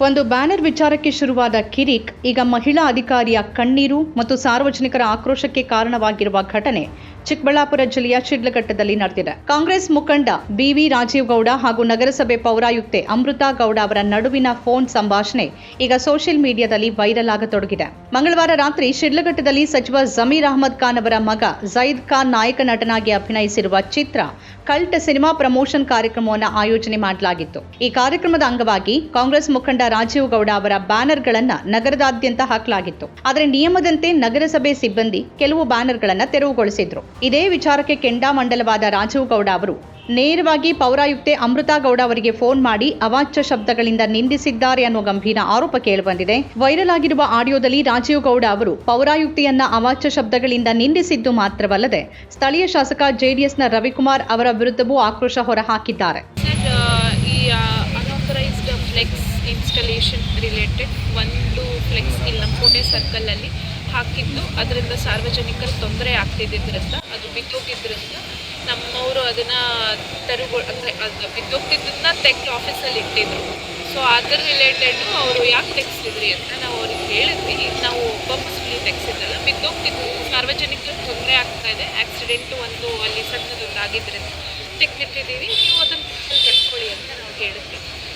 ಒಂದು ಬ್ಯಾನರ್ ವಿಚಾರಕ್ಕೆ ಶುರುವಾದ ಕಿರಿಕ್ ಈಗ ಮಹಿಳಾ ಅಧಿಕಾರಿಯ ಕಣ್ಣೀರು ಮತ್ತು ಸಾರ್ವಜನಿಕರ ಆಕ್ರೋಶಕ್ಕೆ ಕಾರಣವಾಗಿರುವ ಘಟನೆ. ಚಿಕ್ಕಬಳ್ಳಾಪುರ ಜಿಲ್ಲೆಯ ಶಿಡ್ಲಘಟ್ಟದಲ್ಲಿ ನಡೆದಿದೆ. ಕಾಂಗ್ರೆಸ್ ಮುಖಂಡ ಬಿವಿ ರಾಜೀವ್ ಗೌಡ ಹಾಗೂ ನಗರಸಭೆ ಪೌರಾಯುಕ್ತೆ ಅಮೃತಾ ಗೌಡ ಅವರ ನಡುವಿನ ಫೋನ್ ಸಂಭಾಷಣೆ ಈಗ ಸೋಷಿಯಲ್ ಮೀಡಿಯಾದಲ್ಲಿ ವೈರಲ್ ಆಗತೊಡಗಿದೆ. ಮಂಗಳವಾರ ರಾತ್ರಿ ಶಿಡ್ಲಘಟ್ಟದಲ್ಲಿ ಸಚಿವ ಜಮೀರ್ ಅಹಮದ್ ಖಾನ್ ಅವರ ಮಗ ಜೈದ್ ಖಾನ್ ನಾಯಕ ನಟನಾಗಿ ಅಭಿನಯಿಸಿರುವ ಚಿತ್ರ ಕಲ್ಟ್ ಸಿನಿಮಾ ಪ್ರಮೋಷನ್ ಕಾರ್ಯಕ್ರಮವನ್ನು ಆಯೋಜನೆ ಮಾಡಲಾಗಿತ್ತು. ಈ ಕಾರ್ಯಕ್ರಮದ ಅಂಗವಾಗಿ ಕಾಂಗ್ರೆಸ್ ಮುಖಂಡ ರಾಜೀವ್ ಗೌಡ ಅವರ ಬ್ಯಾನರ್ಗಳನ್ನು ನಗರದಾದ್ಯಂತ ಹಾಕಲಾಗಿತ್ತು. ಆದರೆ ನಿಯಮದಂತೆ ನಗರಸಭೆ ಸಿಬ್ಬಂದಿ ಕೆಲವು ಬ್ಯಾನರ್ಗಳನ್ನು ತೆರವುಗೊಳಿಸಿದ್ರು. ಇದೇ ವಿಚಾರಕ್ಕೆ ಕೆಂಡಾಮಂಡಲವಾದ ರಾಜೀವ್ ಗೌಡ ಅವರು ನೇರವಾಗಿ ಪೌರಾಯುಕ್ತೆ ಅಮೃತಾ ಗೌಡ ಅವರಿಗೆ ಫೋನ್ ಮಾಡಿ ಅವಾಚ್ಯ ಶಬ್ದಗಳಿಂದ ನಿಂದಿಸಿದ್ದಾರೆ ಅನ್ನೋ ಗಂಭೀರ ಆರೋಪ ಕೇಳಿಬಂದಿದೆ. ವೈರಲ್ ಆಗಿರುವ ಆಡಿಯೋದಲ್ಲಿ ರಾಜೀವ್ ಗೌಡ ಅವರು ಪೌರಾಯುಕ್ತೆಯನ್ನ ಅವಾಚ್ಯ ಶಬ್ದಗಳಿಂದ ನಿಂದಿಸಿದ್ದು ಮಾತ್ರವಲ್ಲದೆ ಸ್ಥಳೀಯ ಶಾಸಕ ಜೆಡಿಎಸ್ನ ರವಿಕುಮಾರ್ ಅವರ ವಿರುದ್ಧವೂ ಆಕ್ರೋಶ ಹೊರಹಾಕಿದ್ದಾರೆ. ಈ ಇನ್ಸ್ಟಾಲೇಷನ್ ರಿಲೇಟೆಡ್ ಒಂದು ಫ್ಲೆಕ್ಸ್ ಇಲ್ಲಿ ನಮ್ಮ ಕೋಟೆ ಸರ್ಕಲಲ್ಲಿ ಹಾಕಿದ್ದು. ಅದರಿಂದ ಸಾರ್ವಜನಿಕರು ತೊಂದರೆ ಆಗ್ತಿದ್ದರಿಂದ ಅದು ಬಿದ್ದೋಗಿದ್ದರಿಂದ ನಮ್ಮವರು ಅದನ್ನು ತೆರವು ಅಂದರೆ ಅದು ಬಿದ್ದೋಗ್ತಿದ್ದನ್ನ ತೆಗ್ದು ಆಫೀಸಲ್ಲಿ ಇಟ್ಟಿದ್ರು. ಸೊ ಅದ್ರ ರಿಲೇಟೆಡು ಅವರು ಯಾಕೆ ತೆಗ್ಸಿದ್ರಿ ಅಂತ ನಾವು ಅವ್ರಿಗೆ ಹೇಳಿದ್ವಿ. ನಾವು ಪರ್ಪಸ್ಫುಲಿ ತೆಗ್ಸಿದ್ದಲ್ಲ ಬಿದ್ದೋಗ್ತಿದ್ದು ಸಾರ್ವಜನಿಕರು ತೊಂದರೆ ಆಗ್ತಾ ಇದೆ. ಆಕ್ಸಿಡೆಂಟು ಒಂದು ಅಲ್ಲಿ ಸಣ್ಣದೊಂದು ಆಗಿದ್ದರಿಂದ ತೆಗೆದಿಟ್ಟಿದ್ದೀವಿ ನೀವು ಅದನ್ನು ಕಟ್ಕೊಳ್ಳಿ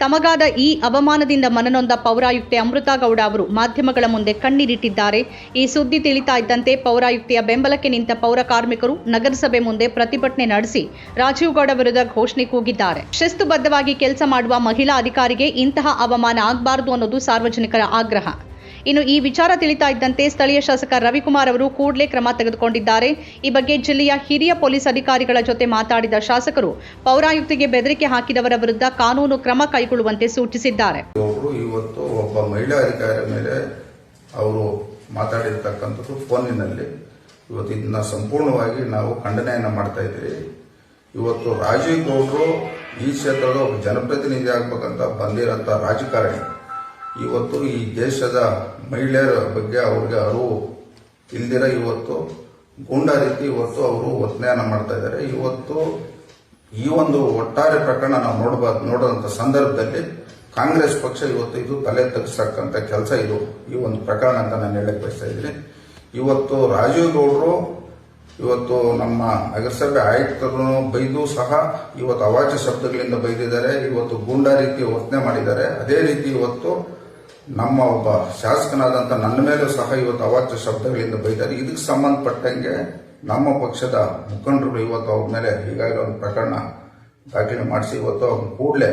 ತಮಗಾದ ಈ ಅವಮಾನದಿಂದ ಮನನೊಂದ ಪೌರಾಯುಕ್ತೆ ಅಮೃತಾ ಗೌಡ ಅವರು ಮಾಧ್ಯಮಗಳ ಮುಂದೆ ಕಣ್ಣೀರಿಟ್ಟಿದ್ದಾರೆ. ಈ ಸುದ್ದಿ ತಿಳಿತಾ ಇದ್ದಂತೆ ಪೌರಾಯುಕ್ತೆಯ ಬೆಂಬಲಕ್ಕೆ ನಿಂತ ಪೌರ ಕಾರ್ಮಿಕರು ನಗರಸಭೆ ಮುಂದೆ ಪ್ರತಿಭಟನೆ ನಡೆಸಿ ರಾಜೀವ್ ಗೌಡ ವಿರುದ್ಧ ಘೋಷಣೆ ಕೂಗಿದ್ದಾರೆ. ಶಿಸ್ತುಬದ್ಧವಾಗಿ ಕೆಲಸ ಮಾಡುವ ಮಹಿಳಾ ಅಧಿಕಾರಿಗೆ ಇಂತಹ ಅವಮಾನ ಆಗಬಾರದು ಅನ್ನೋದು ಸಾರ್ವಜನಿಕರ ಆಗ್ರಹ. ಇನ್ನು ಈ ವಿಚಾರ ತಿಳಿತಾ ಇದ್ದಂತೆ ಸ್ಥಳೀಯ ಶಾಸಕ ರವಿಕುಮಾರ್ ಅವರು ಕೂಡಲೇ ಕ್ರಮ ತೆಗೆದುಕೊಂಡಿದ್ದಾರೆ. ಈ ಬಗ್ಗೆ ಜಿಲ್ಲೆಯ ಹಿರಿಯ ಪೊಲೀಸ್ ಅಧಿಕಾರಿಗಳ ಜೊತೆ ಮಾತಾಡಿದ ಶಾಸಕರು, ಪೌರಾಯುಕ್ತಿಗೆ ಬೆದರಿಕೆ ಹಾಕಿದವರ ವಿರುದ್ಧ ಕಾನೂನು ಕ್ರಮ ಕೈಗೊಳ್ಳುವಂತೆ ಸೂಚಿಸಿದ್ದಾರೆ. ಇವತ್ತು ಒಬ್ಬ ಮಹಿಳಾ ಅಧಿಕಾರಿ ಮೇಲೆ ಅವರು ಮಾತಾಡಿರ್ತಕ್ಕಂಥದ್ದು ಫೋನಿನಲ್ಲಿ. ಇವತ್ತು ಇದನ್ನ ಸಂಪೂರ್ಣವಾಗಿ ನಾವು ಖಂಡನೆಯನ್ನು ಮಾಡ್ತಾ ಇದ್ದೀವಿ. ಇವತ್ತು ರಾಜೀವ್ ಗೌಡ್ರು ಈ ಕ್ಷೇತ್ರದ ಒಬ್ಬ ಜನಪ್ರತಿನಿಧಿ ಆಗ್ಬೇಕಂತ ಬಂದಿರೋಂಥ ರಾಜಕಾರಣಿ ಇವತ್ತು ಈ ದೇಶದ ಮಹಿಳೆಯರ ಬಗ್ಗೆ ಅವ್ರಿಗೆ ಅರಿವು ಇಲ್ದಿರ ಇವತ್ತು ಗೂಂಡ ರೀತಿ ಇವತ್ತು ಅವರು ಒತ್ತನೆಯನ್ನ ಮಾಡ್ತಾ ಇದ್ದಾರೆ. ಇವತ್ತು ಈ ಒಂದು ಒಟ್ಟಾರೆ ಪ್ರಕರಣ ನಾವು ನೋಡಬಾರ್ದು ನೋಡುವಂತ ಸಂದರ್ಭದಲ್ಲಿ ಕಾಂಗ್ರೆಸ್ ಪಕ್ಷ ಇವತ್ತು ಇದು ತಲೆ ತಗ್ಸಕ್ಕಂತ ಕೆಲಸ ಇದು. ಈ ಒಂದು ಪ್ರಕರಣ ಅಂತ ನಾನು ಹೇಳಕ್ ಬಯಸ್ತಾ ಇದ್ದೀನಿ. ಇವತ್ತು ರಾಜೀವ್ ಗೌಡರು, ಇವತ್ತು ನಮ್ಮ ನಗರಸಭೆ ಆಯುಕ್ತರು ಬೈದು ಸಹ ಇವತ್ತು ಅವಾಚ್ಯ ಶಬ್ದಗಳಿಂದ ಬೈದಿದ್ದಾರೆ. ಇವತ್ತು ಗೂಂಡಾ ರೀತಿ ವರ್ತನೆ ಮಾಡಿದ್ದಾರೆ. ಅದೇ ರೀತಿ ಇವತ್ತು ನಮ್ಮ ಒಬ್ಬ ಶಾಸಕನಾದಂತ ನನ್ನ ಮೇಲೂ ಸಹ ಇವತ್ತು ಅವಾಚ್ಯ ಶಬ್ದಗಳಿಂದ ಬೈತಾರೆ ಇದಕ್ಕೆ ಸಂಬಂಧಪಟ್ಟಂಗೆ ನಮ್ಮ ಪಕ್ಷದ ಮುಖಂಡರು ಇವತ್ತು ಅವ್ರ ಮೇಲೆ ಈಗಾಗಲೇ ಒಂದು ಪ್ರಕರಣ ದಾಖಲೆ ಮಾಡಿಸಿ ಇವತ್ತು ಅವ್ರನ್ನ ಕೂಡಲೇ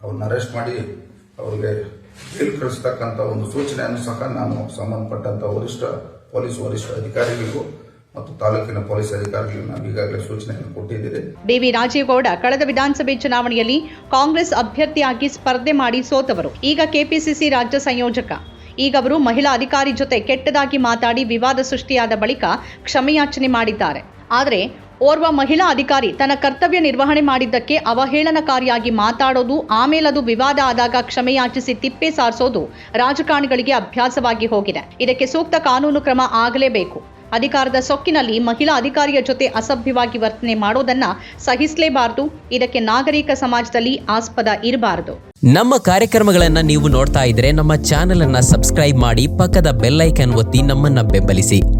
ಅವ್ರನ್ನ ಅರೆಸ್ಟ್ ಮಾಡಿ ಅವ್ರಿಗೆ ಜೈಲು ಕಳಿಸ್ತಕ್ಕಂಥ ಒಂದು ಸೂಚನೆಯನ್ನು ಸಹ ನಾನು ಸಂಬಂಧಪಟ್ಟಂತ ವರಿಷ್ಠ, ಪೊಲೀಸ್ ವರಿಷ್ಠ ಅಧಿಕಾರಿಗಳಿಗೂ ಮತ್ತು ತಾಲೂಕಿನ ಪೊಲೀಸ್ ಅಧಿಕಾರಿಗಳನ್ನು ನಾನು ಈಗಾಗಲೇ ಸೂಚನೆಯನ್ನು ಕೊಟ್ಟಿದ್ದೀನಿ ಡಿವಿ ರಾಜೇಗೌಡ ಗೌಡ ಕಳೆದ ವಿಧಾನಸಭೆ ಚುನಾವಣೆಯಲ್ಲಿ ಕಾಂಗ್ರೆಸ್ ಅಭ್ಯರ್ಥಿಯಾಗಿ ಸ್ಪರ್ಧೆ ಮಾಡಿ ಸೋತವರು. ಈಗ ಕೆಪಿಸಿಸಿ ರಾಜ್ಯ ಸಂಯೋಜಕ. ಈಗ ಅವರು ಮಹಿಳಾ ಅಧಿಕಾರಿ ಜೊತೆ ಕೆಟ್ಟದಾಗಿ ಮಾತಾಡಿ ವಿವಾದ ಸೃಷ್ಟಿಯಾದ ಬಳಿಕ ಕ್ಷಮೆಯಾಚನೆ ಮಾಡಿದ್ದಾರೆ. ಆದರೆ ಓರ್ವ ಮಹಿಳಾ ಅಧಿಕಾರಿ ತನ್ನ ಕರ್ತವ್ಯ ನಿರ್ವಹಣೆ ಮಾಡಿದ್ದಕ್ಕೆ ಅವಹೇಳನಕಾರಿಯಾಗಿ ಮಾತಾಡೋದು, ಆಮೇಲೆ ಅದು ವಿವಾದ ಆದಾಗ ಕ್ಷಮೆಯಾಚಿಸಿ ತಿಪ್ಪೆ ಸಾರಿಸೋದು ರಾಜಕಾರಣಿಗಳಿಗೆ ಅಭ್ಯಾಸವಾಗಿ ಹೋಗಿದೆ. ಇದಕ್ಕೆ ಸೂಕ್ತ ಕಾನೂನು ಕ್ರಮ ಆಗಲೇಬೇಕು. ಅಧಿಕಾರದ ಸೊಕ್ಕಿನಲ್ಲಿ ಮಹಿಳಾ ಅಧಿಕಾರಿಯ ಜೊತೆ ಅಸಭ್ಯವಾಗಿ ವರ್ತನೆ ಮಾಡೋದನ್ನ ಸಹಿಸಲೇಬಾರದು. ಇದಕ್ಕೆ ನಾಗರಿಕ ಸಮಾಜದಲ್ಲಿ ಆಸ್ಪದ ಇರಬಾರದು. ನಮ್ಮ ಕಾರ್ಯಕ್ರಮಗಳನ್ನ ನೀವು ನೋಡ್ತಾ ಇದ್ರೆ ನಮ್ಮ ಚಾನೆಲ್ ಅನ್ನ ಸಬ್ಸ್ಕ್ರೈಬ್ ಮಾಡಿ ಪಕ್ಕದ ಬೆಲ್ಲೈಕನ್ ಒತ್ತಿ ನಮ್ಮನ್ನ ಬೆಂಬಲಿಸಿ.